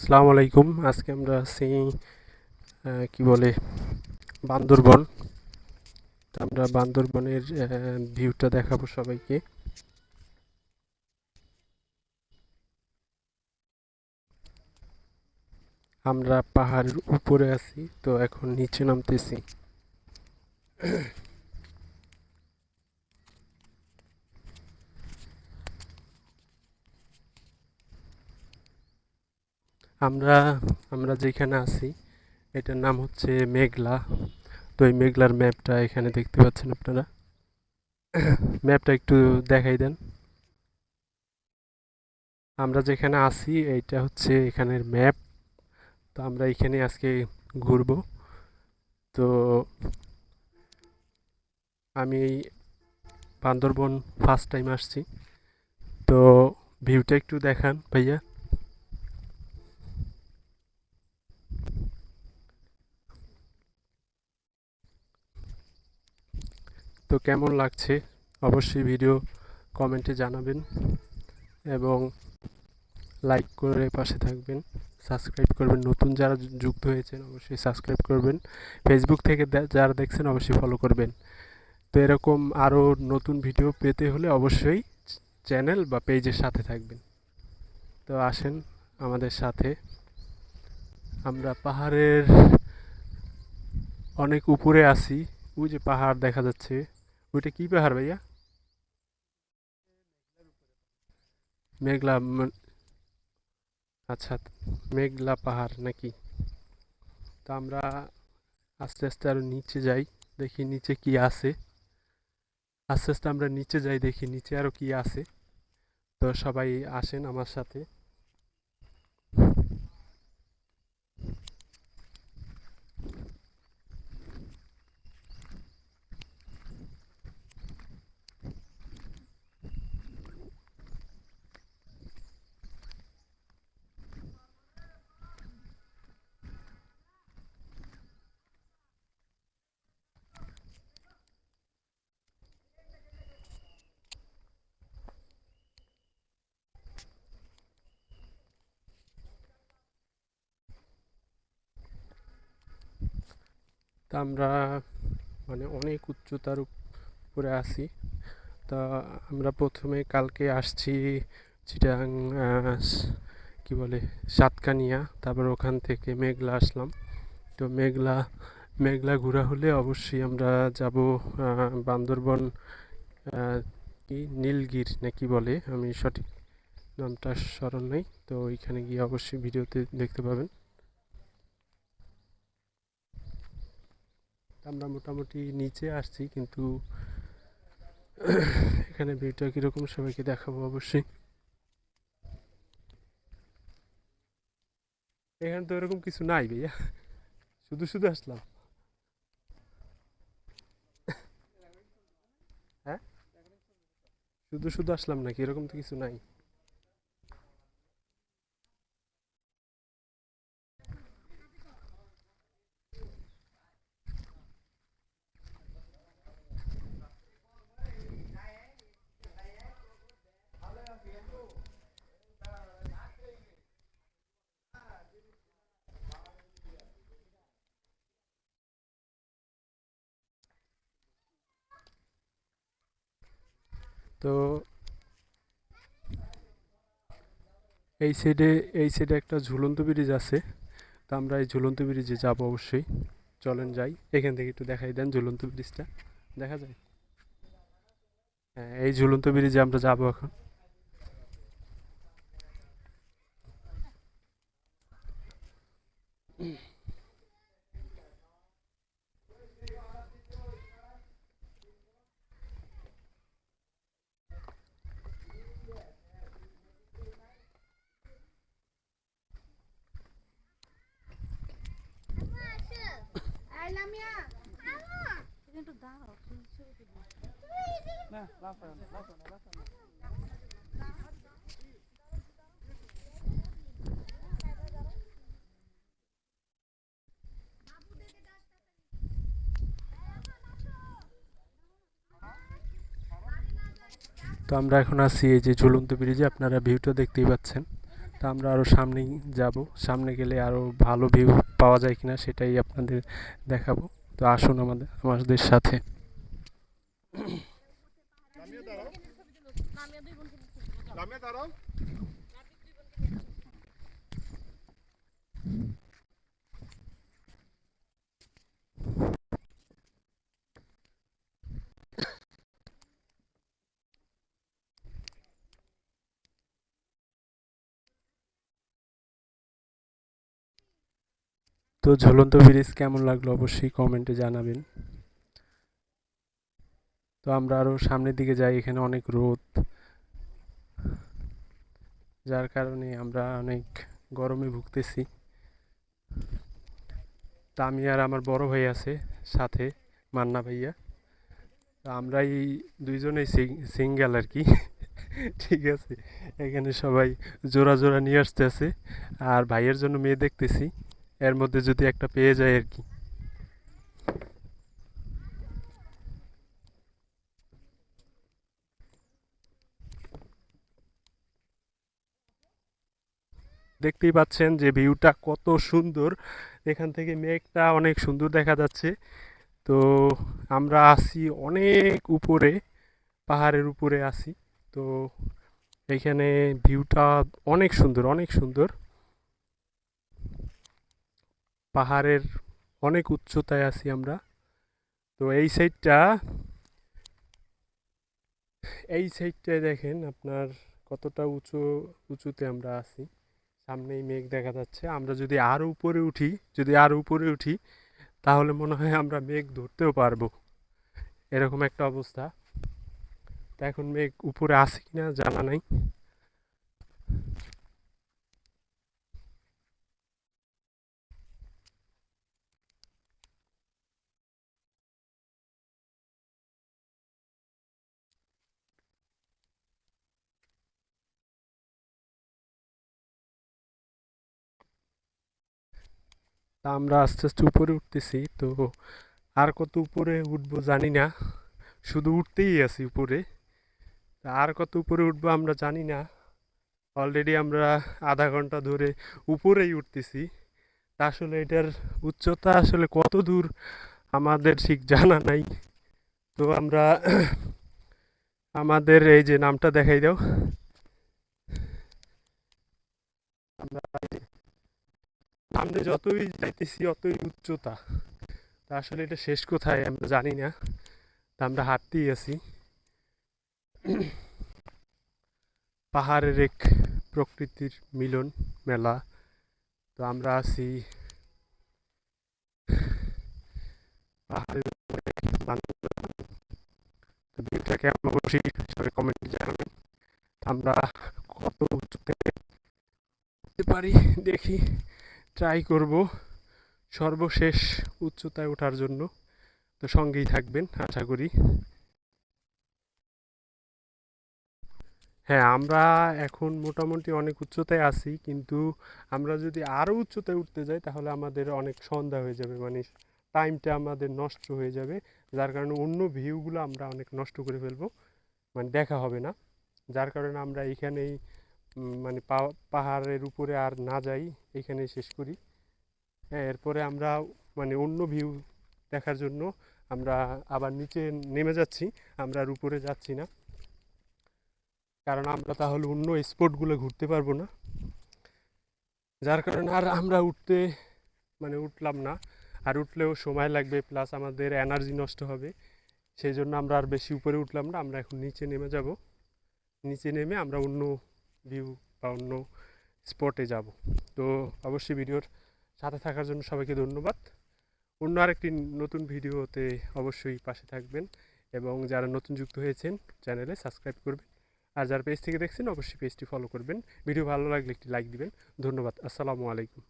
আসসালামু আলাইকুম। আজকে আমরা আছি কি বলে, বান্দরবন। আমরা বান্দরবনের ভিউটা দেখাবো সবাইকে। আমরা পাহাড়ের উপরে আছি, তো এখন নিচে নামতেছি। আমরা আমরা যেখানে আছি, এটার নাম হচ্ছে মেঘলা। তো এই মেঘলার ম্যাপটা এখানে দেখতে পাচ্ছেন আপনারা? ম্যাপটা একটু দেখাই দেন। আমরা যেখানে আছি, এইটা হচ্ছে এখানের ম্যাপ। তো আমরা এখানে আজকে ঘুরবো। তো আমি এই বান্দরবন ফার্স্ট টাইম আসছি। তো ভিউটা একটু দেখান ভাইয়া। তো কেমন লাগছে? অবশ্যই ভিডিও কমেন্টে জানাবেন এবং লাইক করে পাশে থাকবেন, সাবস্ক্রাইব করবেন। নতুন যারা যুক্ত হয়েছেন অবশ্যই সাবস্ক্রাইব করবেন। ফেসবুক থেকে যারা দেখছেন অবশ্যই ফলো করবেন। তো এরকম আরও নতুন ভিডিও পেতে হলে অবশ্যই চ্যানেল বা পেজের সাথে থাকবেন। তো আসেন আমাদের সাথে। আমরা পাহাড়ের অনেক উপরে আছি। ওই যে পাহাড় দেখা যাচ্ছে। ওইটা কি পাহাড় ভাইয়া? মেঘলা আচ্ছা মেঘলা পাহাড় নাকি? তা আমরা আস্তে আস্তে আরও নিচে যাই, দেখি নিচে কি আছে। আস্তে আস্তে আমরা নিচে যাই, দেখি নিচে আরও কি আছে। তো সবাই আসেন আমার সাথে। তা আমরা মানে অনেক উচ্চতার উপরে আছি। তা আমরা প্রথমে কালকে আসছি চিটাং কি বলে, সাতকানিয়া। তারপর ওখান থেকে মেঘলা আসলাম। তো মেঘলা মেঘলা ঘোরা হলে অবশ্যই আমরা যাব বান্দরবন কি, নীলগির না কি বলে, আমি সঠিক নামটা স্মরণ নেই। তো ওইখানে গিয়ে অবশ্যই ভিডিওতে দেখতে পাবেন। আমরা মোটামুটি নিচে আসছি, কিন্তু এখানে ভিউটা কীরকম সবাইকে দেখাবো অবশ্যই। এখানে তো এরকম কিছু নাই ভাইয়া, শুধু শুধু আসলাম। হ্যাঁ? শুধু শুধু আসলাম নাকি? এরকম তো কিছু নাই। তো এই সাইডে এই সাইডে একটা ঝুলন্ত ব্রিজ আছে। তো আমরা এই ঝুলন্ত ব্রিজে যাব অবশ্যই। চলেন যাই। এখান থেকে একটু দেখাই দেন ঝুলন্ত ব্রিজটা। দেখা যায়? হ্যাঁ এই ঝুলন্ত ব্রিজে আমরা যাব এখন। তো আমরা এখন আছি এই যে ঝুলন্ত ব্রিজে, আপনারা ভিউটা দেখতেই পাচ্ছেন। তা আমরা আরও সামনেই যাব। সামনে গেলে আরও ভালো ভিউ পাওয়া যায় কিনা সেটাই আপনাদের দেখাবো। তো আসুন আমাদের আমাদের সাথে। দাঁড়াও তো ঝুলন্ত ব্রিজ কেমন লাগল অবশ্যই কমেন্টে জানাবেন। তো আমরা আরও সামনের দিকে যাই, এখানে অনেক রোদ। যার কারণে আমরা অনেক গরমে ভুগতেছি। তা আমি আর আমার বড় ভাই আছে সাথে, মান্না ভাইয়া। আমরা এই দুইজনেই সিঙ্গেল আর কি। ঠিক আছে, এখানে সবাই জোড়া জোড়া নিয়ে আসতেছে। আর ভাইয়ের জন্য মেয়ে দেখতেছি। এর মধ্যে যদি একটা পেয়ে যায় আর কি। দেখতেই পাচ্ছেন যে ভিউটা কত সুন্দর। এখান থেকে মেঘটা অনেক সুন্দর দেখা যাচ্ছে। তো আমরা আছি অনেক উপরে, পাহাড়ের উপরে আসি তো এখানে ভিউটা অনেক সুন্দর অনেক সুন্দর। পাহাড়ের অনেক উচ্চতায় আছি আমরা। তো এই সাইডটা, এই সাইডটায় দেখেন আপনার কতটা উঁচু, উঁচুতে আমরা আছি। সামনেই মেঘ দেখা যাচ্ছে। আমরা যদি আরও উপরে উঠি, যদি আরও উপরে উঠি, তাহলে মনে হয় আমরা মেঘ ধরতেও পারব। এরকম একটা অবস্থা। এখন মেঘ উপরে আছে কিনা জানা নাই। তা আমরা আস্তে আস্তে উপরে উঠতেছি, তো আর কত উপরে উঠবো জানি না। শুধু উঠতেই আছি উপরে। আর কত উপরে উঠবো আমরা জানি না। অলরেডি আমরা আধা ঘণ্টা ধরে উপরেই উঠতেছি। আসলে এটার উচ্চতা আসলে কত দূর আমাদের ঠিক জানা নাই। তো আমরা আমাদের এই যে নামটা দেখাই দাও। আমরা সামনে যতই যাইতেছি, অতই উচ্চতা। তা আসলে এটা শেষ কোথায় আমরা জানি না। তা আমরা হাঁটতেই আছি। পাহাড়ের এক প্রকৃতির মিলন মেলা। তো আমরা আছি কেমন অবশ্যই সবাই কমেন্টে জানাবেন। আমরা কত উচ্চতে পারি দেখি। ট্রাই করব সর্বশেষ উচ্চতায় ওঠার জন্য। তো সঙ্গেই থাকবেন আশা করি। হ্যাঁ আমরা এখন মোটামুটি অনেক উচ্চতায় আছি কিন্তু আমরা যদি আরও উচ্চতায় উঠতে যাই তাহলে আমাদের অনেক সন্ধ্যা হয়ে যাবে মানে টাইমটা আমাদের নষ্ট হয়ে যাবে। যার কারণে অন্য ভিউগুলো আমরা অনেক নষ্ট করে ফেলব মানে দেখা হবে না। যার কারণে আমরা এইখানেই উম, মানে পাহাড়ের উপরে আর না যাই এইখানেই শেষ করি। হ্যাঁ এরপরে আমরা মানে অন্য ভিউ দেখার জন্য আমরা আবার নিচে নেমে যাচ্ছি, আমরা আর উপরে যাচ্ছি না। কারণ আমরা তাহলে অন্য স্পটগুলো ঘুরতে পারব না। যার কারণে আর আমরা উঠতে মানে উঠলাম না। আর উঠলেও সময় লাগবে প্লাস আমাদের এনার্জি নষ্ট হবে। সেই জন্য আমরা আর বেশি উপরে উঠলাম না, আমরা এখন নিচে নেমে যাব। নিচে নেমে আমরা অন্য ভিউ বা অন্য স্পটে যাব। তো অবশ্যই ভিডিওর সাথে থাকার জন্য সবাইকে ধন্যবাদ। অন্য আরেকটি নতুন ভিডিওতে অবশ্যই পাশে থাকবেন এবং যারা নতুন যুক্ত হয়েছেন, চ্যানেলে সাবস্ক্রাইব করবেন। আর যারা পেজ থেকে দেখছেন, অবশ্যই পেজটি ফলো করবেন। ভিডিও ভালো লাগলে একটি লাইক দিবেন। ধন্যবাদ। আসসালামু আলাইকুম।